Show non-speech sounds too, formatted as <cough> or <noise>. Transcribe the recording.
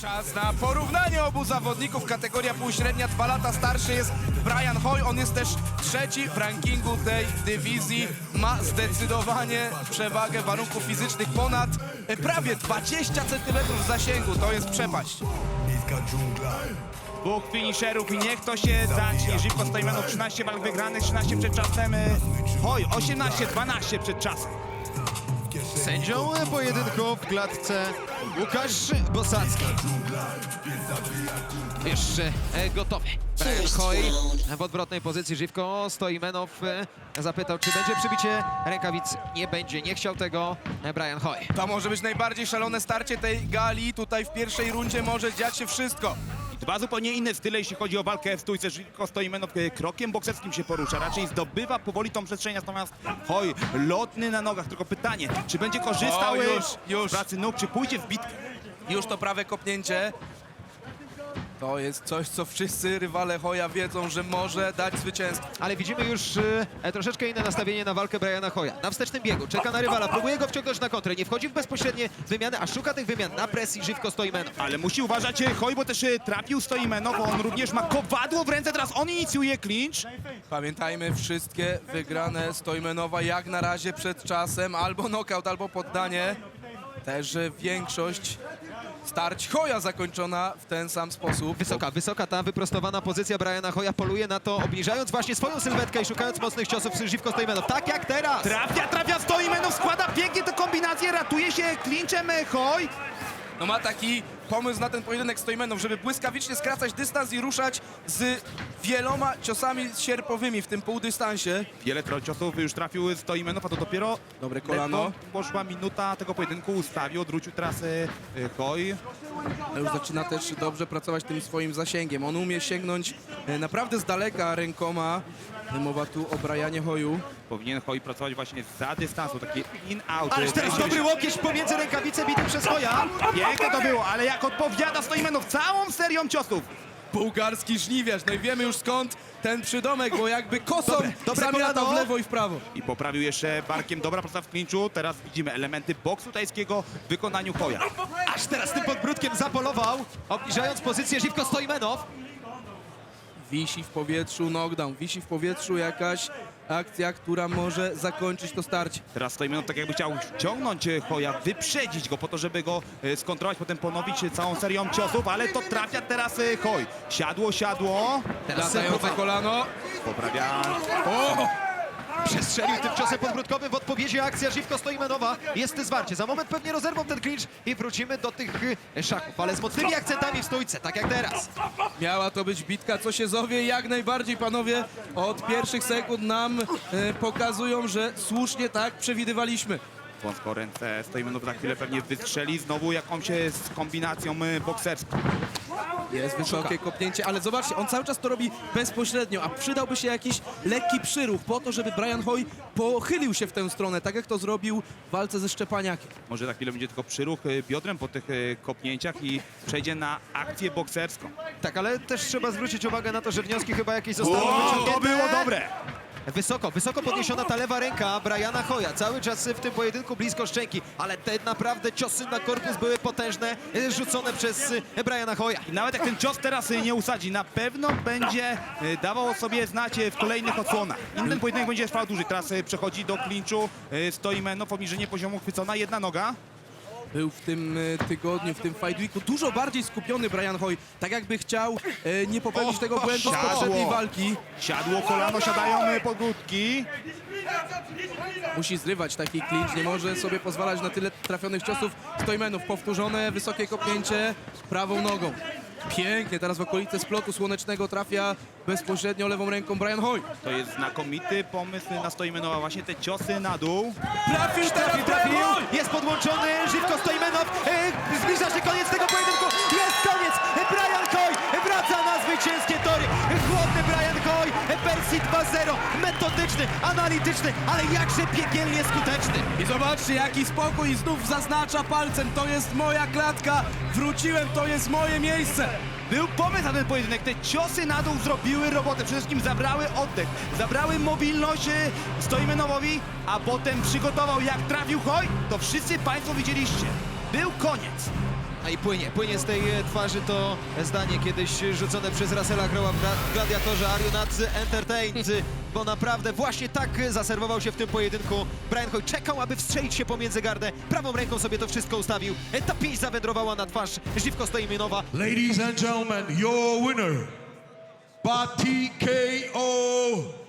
Czas na porównanie obu zawodników. Kategoria półśrednia, dwa lata starszy jest Brian Hoy. On jest też trzeci w rankingu tej dywizji. Ma zdecydowanie przewagę warunków fizycznych ponad e, prawie 20 cm zasięgu. To jest przepaść. Dwóch finisherów i niech to się zacznie. Żywko Stojmenów 13 walk wygranych, 13 przed czasem. y, Hoj, 18, 12 przed czasem. Sędzią pojedynku w klatce Łukasz Bosacki. Jeszcze e, gotowy. Brian Hoy w odwrotnej pozycji. Żywko Stojmenow e, zapytał, czy będzie przybicie rękawic. Nie będzie, nie chciał tego e, Brian Hoy. To może być najbardziej szalone starcie tej gali. Tutaj w pierwszej rundzie może dziać się wszystko. Dwa zupełnie inne style, jeśli chodzi o walkę w stójce. Żywko Stojmenow y, krokiem bokserskim się porusza. Raczej zdobywa powoli tą przestrzeń, natomiast Hoj lotny na nogach. Tylko pytanie, czy będzie korzystał O, już, już. z pracy nóg, czy pójdzie w bitkę? Już to prawe kopnięcie. To jest coś, co wszyscy rywale Hoja wiedzą, że może dać zwycięstwo. Ale widzimy już e, troszeczkę inne nastawienie na walkę Briana Hoya. Na wstecznym biegu, czeka na rywala, próbuje go wciągnąć na kontrę. Nie wchodzi w bezpośrednie wymiany, a szuka tych wymian na presji Żywko Stojmenow. Ale musi uważać y, Hoj, bo też y, trafił Stojmenow, bo on również ma kowadło w ręce. Teraz on inicjuje clinch. Pamiętajmy, wszystkie wygrane Stojmenowa jak na razie przed czasem, albo knockout, albo poddanie. Też e, większość starć Hoja zakończona w ten sam sposób. Wysoka, wysoka ta wyprostowana pozycja Briana Hoya poluje na to, obniżając właśnie swoją sylwetkę i szukając mocnych ciosów Żywko Stojmenow. Tak jak teraz! Trafia, trafia Stojmenow, składa pięknie tę kombinację, ratuje się clinchem y, Hoj. No ma taki pomysł na ten pojedynek Stojmenow, żeby błyskawicznie skracać dystans i ruszać z wieloma ciosami sierpowymi w tym półdystansie. Wiele tro- ciosów już trafił Stojmenow, a to dopiero Dobre kolano. poszła minuta tego pojedynku, ustawił, odwrócił teraz y, y. Już zaczyna też dobrze pracować tym swoim zasięgiem. On umie sięgnąć e, naprawdę z daleka rękoma. Mowa tu o Brianie Hoju. Powinien Hoj pracować właśnie za dystansu, taki in-out. Ależ teraz dobry łokieć pomiędzy rękawice bity przez Hoya. Piękne to było, ale jak odpowiada Stojmenow całą serią ciosów. Bułgarski żniwiarz. No i wiemy już skąd ten przydomek, bo jakby kosą Dobre, dobre zamiata kolano. w lewo i w prawo. I poprawił jeszcze barkiem, dobra praca w klinczu. Teraz widzimy elementy boksu tajskiego w wykonaniu Hoja. Aż teraz tym podbródkiem zapolował, obniżając pozycję Żywko Stojmenow. Wisi w powietrzu knockdown, wisi w powietrzu jakaś akcja, która może zakończyć to starcie. Teraz Stojmenow tak jakby chciał ściągnąć e, Hoja, wyprzedzić go po to, żeby go e, skontrolować, potem ponowić e, całą serią ciosów, ale to trafia teraz Hoj. Siadło, siadło. Teraz Latające kolano. Poprawia O! Przestrzelił tym ciosem podbródkowym w odpowiedzi akcja Żywko Stojmenowa. Jest zwarcie. Za moment pewnie rozerwą ten clinch i wrócimy do tych y, szachów, ale z mocnymi akcentami w stójce, tak jak teraz. Miała to być bitka, co się zowie. Jak najbardziej, panowie, od pierwszych sekund nam e, pokazują, że słusznie tak przewidywaliśmy. wąsko ręce. Stojmenow za chwilę pewnie wystrzeli znowu jakąś e, z kombinacją e, bokserską. Jest wysokie kopnięcie, ale zobaczcie, on cały czas to robi bezpośrednio, a przydałby się jakiś lekki przyruch po to, żeby Brian Hoy pochylił się w tę stronę, tak jak to zrobił w walce ze Szczepaniakiem. Może za chwilę będzie tylko przyruch e, biodrem po tych e, kopnięciach i przejdzie na akcję bokserską. Tak, ale też trzeba zwrócić uwagę na to, że wnioski chyba jakieś zostały O, wyciągnięte. to było dobre! Wysoko, wysoko podniesiona ta lewa ręka Briana Hoya. Cały czas w tym pojedynku blisko szczęki, ale te naprawdę ciosy na korpus były potężne, y, rzucone przez y, Briana Hoya. I nawet jak ten cios teraz e, nie usadzi, na pewno będzie e, dawał o sobie znać e, w kolejnych odsłonach. Inny pojedynek będzie trwał dłużej. Teraz e, przechodzi do klinczu, e, stoi Menow, obniżenie poziomu chwycona, jedna noga. Był w tym e, tygodniu, w tym fight weeku dużo bardziej skupiony Brian Hoy, tak jakby chciał e, nie popełnić tego błędu z poprzedniej walki. Siadło kolano, siadają e, podbródki. Musi zrywać taki clinch, nie może sobie pozwalać na tyle trafionych ciosów Stojmenów. Powtórzone, wysokie kopnięcie prawą nogą. Pięknie, teraz w okolice splotu słonecznego trafia bezpośrednio lewą ręką Brian Hoy. To jest znakomity pomysł na Stojmenowa, właśnie te ciosy na dół. Trafił, Trafił, trafił, jest podłączony, Żywko Stojmenow, y, zbliża się koniec tego pojedynku, Persji 2-0, metodyczny, analityczny, ale jakże piekielnie skuteczny. I zobaczcie, jaki spokój znów zaznacza palcem. To jest moja klatka, wróciłem, to jest moje miejsce. Był pomysł na ten pojedynek. Te ciosy na dół zrobiły robotę. Przede wszystkim zabrały oddech, zabrały mobilność e, Stojmenowowi, a potem przygotował jak trafił Hoj. To wszyscy Państwo widzieliście. Był koniec. I płynie. Płynie z tej e, twarzy to zdanie kiedyś rzucone przez Russella Crowe'a w Gladiatorze not entertained? <laughs> Bo naprawdę właśnie tak zaserwował się w tym pojedynku. Brian Hoy czekał, aby wstrzelić się pomiędzy gardę. Prawą ręką sobie to wszystko ustawił. E, Ta pięść zawędrowała na twarz Żywko Stoiminowa. Ladies and gentlemen, your winner by TKO